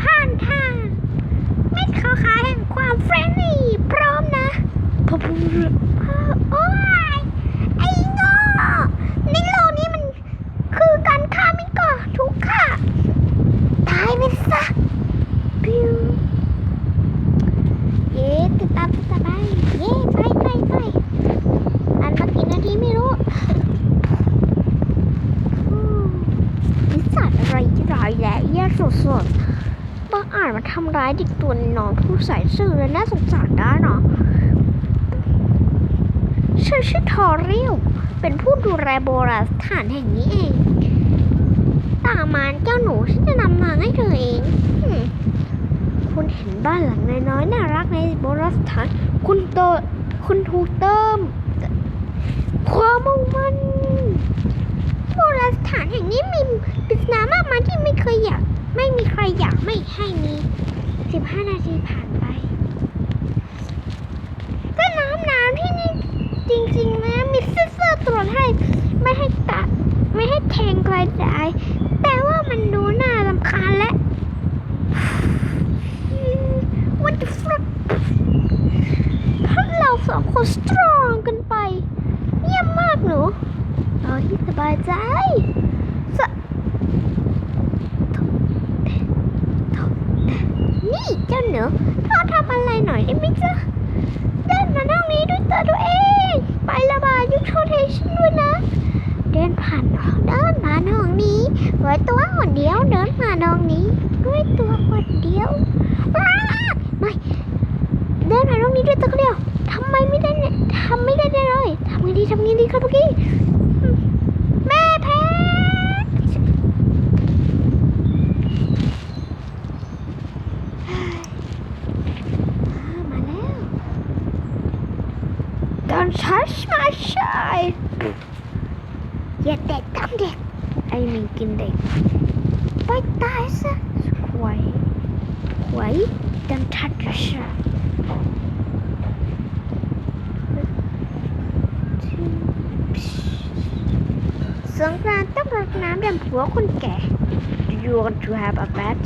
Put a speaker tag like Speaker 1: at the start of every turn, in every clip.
Speaker 1: ผ่านทางเม็ดขาวๆแห่งความเฟรนลี่พร้อมนะพอพูดโอ้ย ไอ้โง่ในโลกนี้มันคือการฆ่าไม่ก่อทุกฆ่า ตายไปซะปิวเย้ติดตามสบายเย้ไปไปไปอันมากี่นาทีไม่รู้อืมนิสัยอะไรที่ร้ายแย่แย่สุดๆบ้าอ่านมาทำร้ายเด็กตัวน้อยผู้ใส่ซื่อและน่าสงสารได้เนาะฉันชื่อทอริวเป็นผู้ดูแลโบราณสถานแห่งนี้เอง ตามมาเจ้าหนูฉันจะนำทางให้เธอเองคุณเห็นบ้านหลังน้อยๆน่ารักในโบราณสถาน คุณโตคุณถูกเติม ความมุ่งมั่นโบราณสถานแห่งนี้มีปริศนามากมายที่ไม่เคยอยาก ไม่มีใครอยากไม่ให้มี15นาทีผ่านไป ก็น้ำน้ำที่นี่จริงๆนะมีเสื้อตรวจให้ ไม่ให้ตัด ไม่ให้แทงใครได้แต่ว่ามันดูน่ารำคาญและ What the fuck เพราเราสองคนสตรองกันไป เยี่ยมมากหนู เอาที่สบายใจสะนี่เจ้าหนูเธอทำอะไร หน่อยได้ไหมจ๊ะเดินมานั่งนี้ด้วยตัวตัวเอง ไประบายยุทโทเทชันด้วยนะ เดินผ่านเดินมาน้องนี้ด้วยตัวคนเดียวเดินมาน้องนี้ ด้วยตัวคนเดียวอ้าไม่เดินมาน้องนี้ด้วยตัวคนเดียวทำไมไม่ได้เนี่ยทำไม่ได้เลยทำไงดีทำไงดีครับเมื่อกี้แม่แพ้มาแล้ว Don't touch my child อย่าเด็ดต้องเด็กไอ้มีกินเด็กไปตายซะหวยหวย Don't touch your child สงกรานต์ต้องรดน้ำดำหัวคนแก่ You want to have a bad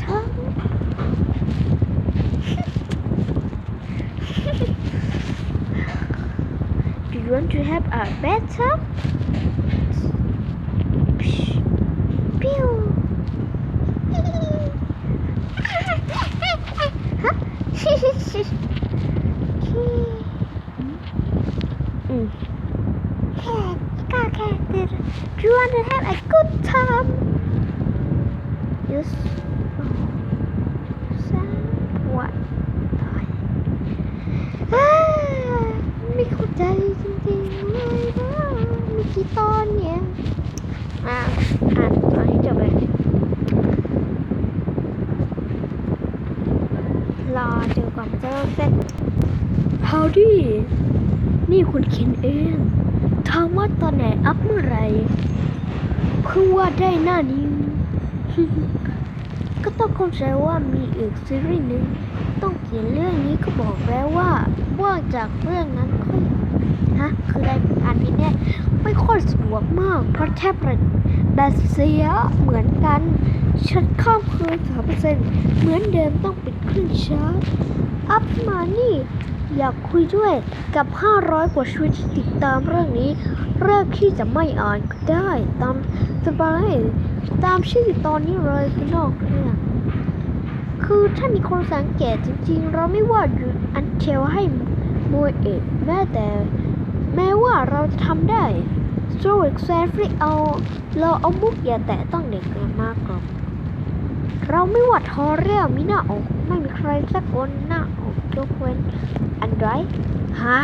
Speaker 1: you want to have a better? Mm. Cat, cat. Do you want to have a good time? Yes. มีกี่ตอนเนี่ยอ่าอ่านอ่านให้จบเลยรอจนกว่ามันจะเริ่มเสร็จ Howdy นี่คุณเคนเองถามว่าตอนไหนอัพเมื่อไรเพิ่งว่าได้หน้านี้ ก็ต้องเข้าใจว่ามีอีกซีรีส์หนึ่งต้องเขียนเรื่องนี้ก็บอกแล้วว่าว่างจากเรื่องนั้นค่อยฮะ คืออะไรอ่านผิดแน่ ไม่ค่อยสะดวกมาก เพราะแท็บเล็ตแบตเสียเหมือนกันชัดข้ามคืนสามเปอร์เซ็นต์เหมือนเดิมต้องปิดเครื่องชาร์จอัพมานี่ อยากคุยด้วยกับ 500 กว่าชีวิตที่ติดตามเรื่องนี้ เริ่มที่จะไม่อ่านก็ได้ ตามสบายตามชื่อตอนนี้เลยคือนอกเรื่องคือคือถ้ามีคนสังเกตจริงๆ เราไม่ว่าอันเทลให้มวยเอกแม้แต่ แม้ว่าเราจะทำได้สโตรกแซฟริเอา เราเอามุกอย่าแตะต้องเด็กกันมากกว่าเราไม่ว่าทอเรียลมีหน้าอกไม่มีใครสักคนหน้าอกยกเว้นอันไรฮ่า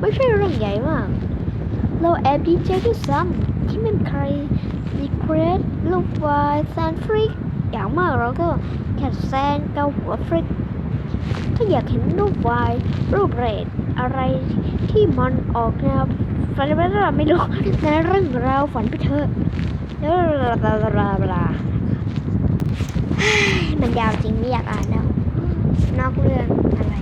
Speaker 1: ไม่ใช่เรื่องใหญ่มาก เราแอบดีใจด้วยซ้ำที่ไม่มีใครรีเควสลูกวายแซนฟริกอย่างมากเราก็แค่แซนเกาหัวฟริกถ้าอยากเห็นรูปวายรูปเรทอะไร ที่มันออกแนวฝันไปแล้วไม่รู้ในเรื่องราวฝันไปเถอะแล้วลาลาลามันยาวจริงไม่อยากอ่านแล้วนอกเรื่องอะไร